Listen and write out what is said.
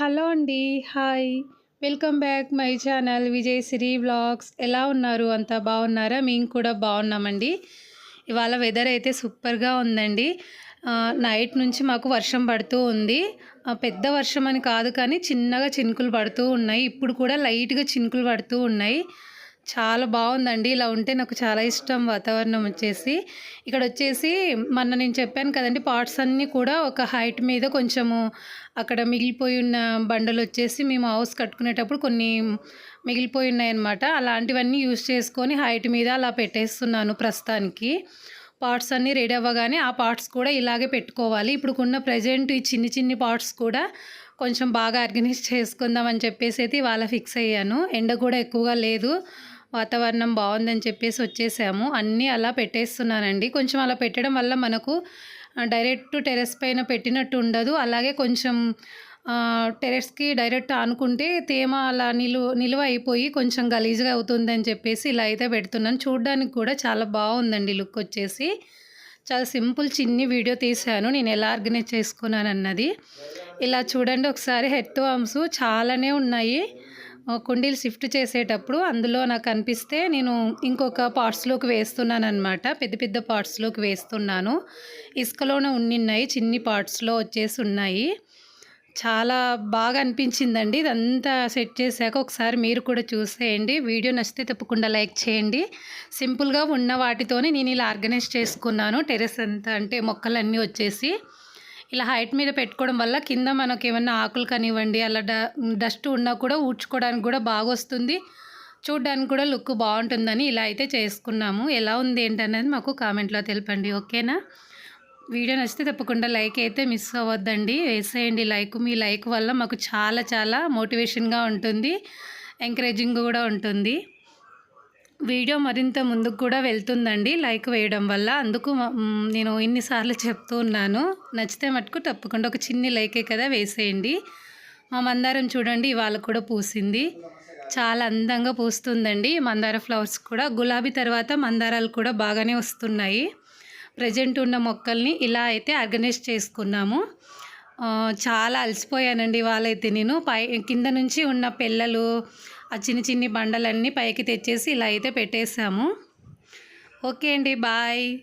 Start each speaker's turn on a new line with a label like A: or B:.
A: Hello అండి hi. Welcome back my channel Vijay Siri vlogs. ఎలా ఉన్నారు? అంతా బాగున్నారా? మేము కూడా బాగున్నామండి. ఇవాళ వెదర్ అయితే సూపర్గా ఉందండి. నైట్ నుంచి మాకు వర్షం పడుతూ ఉంది. పెద్ద వర్షం అని కాదు కానీ చిన్నగా చినుకులు పడుతూ ఉన్నాయి. ఇప్పుడు కూడా లైట్గా చినుకులు పడుతూ ఉన్నాయి. చాలా బాగుందండి. ఇలా ఉంటే నాకు చాలా ఇష్టం వాతావరణం వచ్చేసి. ఇక్కడ వచ్చేసి మొన్న నేను చెప్పాను కదండి పార్ట్స్ అన్నీ కూడా ఒక హైట్ మీద కొంచెము అక్కడ మిగిలిపోయి ఉన్న బండలు వచ్చేసి మేము హౌస్ కట్టుకునేటప్పుడు కొన్ని మిగిలిపోయి ఉన్నాయన్నమాట. అలాంటివన్నీ యూజ్ చేసుకొని హైట్ మీద అలా పెట్టేస్తున్నాను ప్రస్తుతానికి. పార్ట్స్ అన్నీ రెడీ అవ్వగానే ఆ పార్ట్స్ కూడా ఇలాగే పెట్టుకోవాలి. ఇప్పుడు ఉన్న ప్రజెంట్ ఈ చిన్ని చిన్ని పార్ట్స్ కూడా కొంచెం బాగా ఆర్గనైజ్ చేసుకుందాం అని చెప్పేసి అయితే ఇవాళ ఫిక్స్ అయ్యాను. ఎండ కూడా ఎక్కువగా లేదు. వాతావరణం బాగుందని చెప్పేసి వచ్చేసాము. అన్నీ అలా పెట్టేస్తున్నానండి. కొంచెం అలా పెట్టడం వల్ల మనకు డైరెక్ట్ టెరెస్ పైన పెట్టినట్టు ఉండదు. అలాగే కొంచెం టెరెస్కి డైరెక్ట్ ఆనుకుంటే తేమ అలా నిలువ నిలువ అయిపోయి కొంచెం గలీజ్గా అవుతుందని చెప్పేసి ఇలా అయితే పెడుతున్నాను. చూడడానికి కూడా చాలా బాగుందండి లుక్ వచ్చేసి. చాలా సింపుల్ చిన్ని వీడియో తీశాను. నేను ఎలా ఆర్గనైజ్ చేసుకున్నాను అన్నది. ఇలా చూడండి ఒకసారి హెడ్ టు చాలానే ఉన్నాయి. కుండీలు షిఫ్ట్ చేసేటప్పుడు అందులో నాకు అనిపిస్తే నేను ఇంకొక పార్ట్స్లోకి వేస్తున్నాను అనమాట పెద్ద పెద్ద పార్ట్స్లోకి వేస్తున్నాను. ఇసుకలోనే ఉన్నిన్నాయి చిన్ని పార్ట్స్లో వచ్చేసి ఉన్నాయి. చాలా బాగా అనిపించిందండి. ఇదంతా సెట్ చేశాక ఒకసారి మీరు కూడా చూసేయండి. వీడియో నచ్చితే తప్పకుండా లైక్ చేయండి. సింపుల్గా ఉన్న వాటితోనే నేను ఇలా ఆర్గనైజ్ చేసుకున్నాను. టెరెస్ అంతా అంటే మొక్కలన్నీ వచ్చేసి ఇలా హైట్ మీద పెట్టుకోవడం వల్ల కింద మనకు ఏమన్నా ఆకులు కానివ్వండి అలా డ డస్ట్ ఉన్నా కూడా ఊడ్చుకోవడానికి కూడా బాగా వస్తుంది చూడ్డానికి కూడా లుక్ బాగుంటుందని ఇలా అయితే చేసుకున్నాము. ఎలా ఉంది ఏంటనేది మాకు కామెంట్లో తెలపండి. ఓకేనా? వీడియో నచ్చితే తప్పకుండా లైక్ అయితే మిస్ అవ్వద్దండి. వేసేయండి లైక్. మీ లైక్ వల్ల మాకు చాలా చాలా మోటివేషన్గా ఉంటుంది. ఎంకరేజింగ్ కూడా ఉంటుంది. వీడియో మరింత ముందుకు కూడా వెళ్తుందండి లైక్ వేయడం వల్ల. అందుకు నేను ఇన్నిసార్లు చెప్తూ ఉన్నాను. నచ్చితే మటుకు తప్పకుండా ఒక చిన్ని లైకే కదా వేసేయండి. మా మందారం చూడండి ఇవాళ కూడా పూసింది. చాలా అందంగా పూస్తుందండి. మందార ఫ్లవర్స్ కూడా. గులాబీ తర్వాత మందారాలు కూడా బాగానే వస్తున్నాయి. ప్రజెంట్ ఉన్న మొక్కల్ని ఇలా అయితే ఆర్గనైజ్ చేసుకున్నాము. చాలా అలసిపోయానండి వాళ్ళైతే నేను. పై కింద నుంచి ఉన్న పిల్లలు ఆ చిన్ని చిన్ని బండలన్నీ పైకి తెచ్చేసి ఇలా అయితే పెట్టేశాము. ఓకే అండి బాయ్.